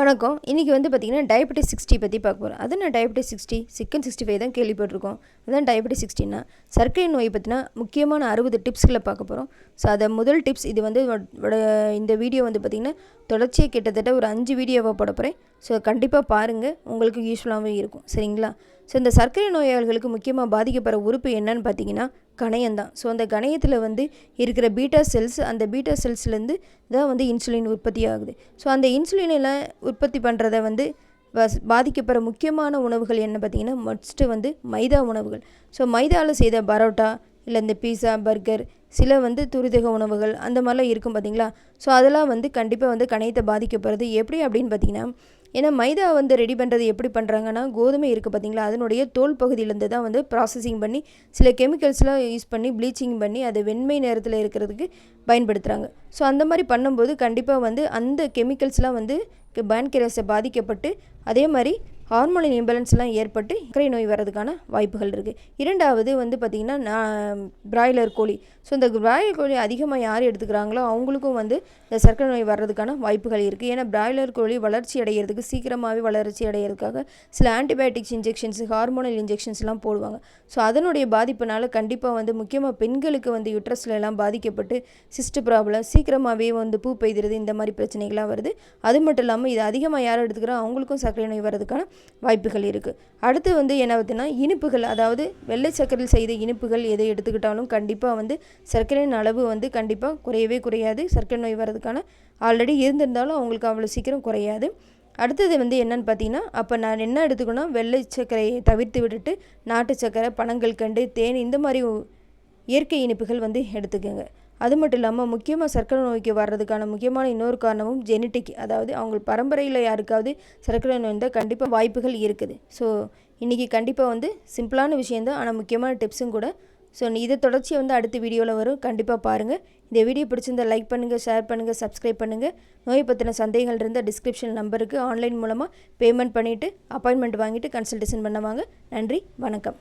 வணக்கம். இன்றைக்கி வந்து பார்த்திங்கன்னா டயபெட்டிஸ் சிக்ஸ்டி பற்றி பார்க்க போகிறோம் அது நான் diabetes sixty chicken sixty five தான் கேள்விப்பட்டிருக்கோம். அதுதான் டயபெட்டிஸ் சிக்ஸ்டின்னா சர்க்கரை நோய் பற்றினா முக்கியமான அறுபது டிப்ஸ்களை பார்க்க போகிறோம் ஸோ அதை முதல் டிப்ஸ் இது வந்து இந்த வீடியோ வந்து பார்த்திங்கன்னா தொடர்ச்சியாக கிட்டத்தட்ட ஒரு அஞ்சு வீடியோவாக போட போகிறேன் ஸோ கண்டிப்பாக பாருங்கள் உங்களுக்கு யூஸ்ஃபுல்லாகவே இருக்கும். சரிங்களா? ஸோ இந்த சர்க்கரை நோயாளிகளுக்கு முக்கியமாக பாதிக்கப்படுற உறுப்பு என்னன்னு பார்த்தீங்கன்னா கணையம் தான் ஸோ அந்த கணையத்தில் வந்து இருக்கிற பீட்டா செல்ஸ் அந்த பீட்டா செல்ஸ்லேருந்து தான் வந்து இன்சுலின் உற்பத்தி ஆகுது. ஸோ அந்த இன்சுலினில் உற்பத்தி பண்ணுறத வந்து பஸ் பாதிக்கப்படுற முக்கியமான உணவுகள் என்ன பார்த்தீங்கன்னா மஸ்ட்டு வந்து மைதா உணவுகள். ஸோ மைதாவில் செய்த பரோட்டா இல்லை இந்த பீஸா பர்கர் சில வந்து துரிதக உணவுகள் அந்த மாதிரிலாம் இருக்கும் பார்த்தீங்களா ஸோ அதெல்லாம் வந்து கண்டிப்பாக வந்து கணையத்தை பாதிக்கப்படுறது எப்படி அப்படின்னு பார்த்தீங்கன்னா ஏன்னா மைதா வந்து ரெடி பண்ணுறது எப்படி பண்ணுறாங்கன்னா கோதுமை இருக்குது பார்த்தீங்களா அதனுடைய தோல் பகுதியிலேருந்து தான் வந்து ப்ராசஸிங் பண்ணி சில கெமிக்கல்ஸ்லாம் யூஸ் பண்ணி ப்ளீச்சிங் பண்ணி அதை வெண்மை நேரத்தில் இருக்கிறதுக்கு பயன்படுத்துகிறாங்க ஸோ அந்த மாதிரி பண்ணும்போது கண்டிப்பாக வந்து அந்த கெமிக்கல்ஸ்லாம் வந்து பேன்கிரஸை பாதிக்கப்பட்டு அதே மாதிரி ஹார்மோனல் இம்பேலன்ஸ்லாம் ஏற்பட்டு சர்க்கரை நோய் வர்றதுக்கான வாய்ப்புகள் இருக்குது இரண்டாவது வந்து பார்த்திங்கன்னா நான் பிராய்லர் கோழி. ஸோ இந்த பிராய்லர் கோழி அதிகமாக யார் எடுத்துக்கிறாங்களோ அவங்களுக்கும் வந்து இந்த சர்க்கரை நோய் வர்றதுக்கான வாய்ப்புகள் இருக்குது ஏன்னா பிராய்லர் கோழி வளர்ச்சி அடைகிறதுக்கு சீக்கிரமாகவே வளர்ச்சி அடைகிறதுக்காக சில ஆன்டிபயோட்டிக்ஸ் இன்ஜெக்ஷன்ஸ் ஹார்மோனல் இன்ஜெக்ஷன்ஸ்லாம் போடுவாங்க. ஸோ அதனுடைய பாதிப்புனால கண்டிப்பாக வந்து முக்கியமாக பெண்களுக்கு வந்து யுட்ரஸ்ல எல்லாம் பாதிக்கப்பட்டு சிஸ்ட் ப்ராப்ளம் சீக்கிரமாகவே வந்து பூ பெய்துறது இந்த மாதிரி பிரச்சனைகள்லாம் வருது. அது மட்டும் இல்லாமல் இது அதிகமாக யார் எடுத்துக்கிறோம் அவங்களுக்கும் சர்க்கரை நோய் வர்றதுக்கான வாய்ப்புகள் இருக்குது அடுத்து வந்து என்ன பார்த்தீங்கன்னா இனிப்புகள் அதாவது வெள்ளை சர்க்கரையில் செய்த இனிப்புகள் எதை எடுத்துக்கிட்டாலும் கண்டிப்பாக வந்து சர்க்கரையின் அளவு வந்து கண்டிப்பாக குறையவே குறையாது. சர்க்கரை நோய் வர்றதுக்கான ஆல்ரெடி இருந்திருந்தாலும் அவங்களுக்கு அவ்வளோ சீக்கிரம் குறையாது. அடுத்தது வந்து என்னன்னு பார்த்தீங்கன்னா அப்போ நான் என்ன எடுத்துக்கணும் வெள்ளை சர்க்கரையை தவிர்த்து விட்டுட்டு நாட்டு சர்க்கரை பனங்கள் கண்டு தேன் இந்த மாதிரி இயற்கை இனிப்புகள் வந்து எடுத்துக்கோங்க. அது மட்டும் இல்லாமல் முக்கியமாக சர்க்கரை நோய்க்கு வர்றதுக்கான முக்கியமான இன்னொரு காரணமும் ஜெனட்டிக் அதாவது அவங்க பரம்பரையில் யாருக்காவது சர்க்கரை நோய் இருந்தால் கண்டிப்பாக வாய்ப்புகள் இருக்குது. ஸோ இன்றைக்கி கண்டிப்பாக வந்து சிம்பிளான விஷயந்தான் ஆனால் முக்கியமான டிப்ஸும் கூட. ஸோ இதை தொடர்ச்சியை வந்து அடுத்த வீடியோவில் வரும். கண்டிப்பாக பாருங்கள் இந்த வீடியோ பிடிச்சிருந்தா லைக் பண்ணுங்கள் ஷேர் பண்ணுங்கள் சப்ஸ்கிரைப் பண்ணுங்கள் நோய் பற்றின சந்தேகங்கள் இருந்தால் டிஸ்கிரிப்ஷன் நம்பருக்கு ஆன்லைன் மூலமாக பேமெண்ட் பண்ணிவிட்டு அப்பாயின்மெண்ட் வாங்கிட்டு கன்சல்டேஷன் பண்ணுவாங்க நன்றி வணக்கம்.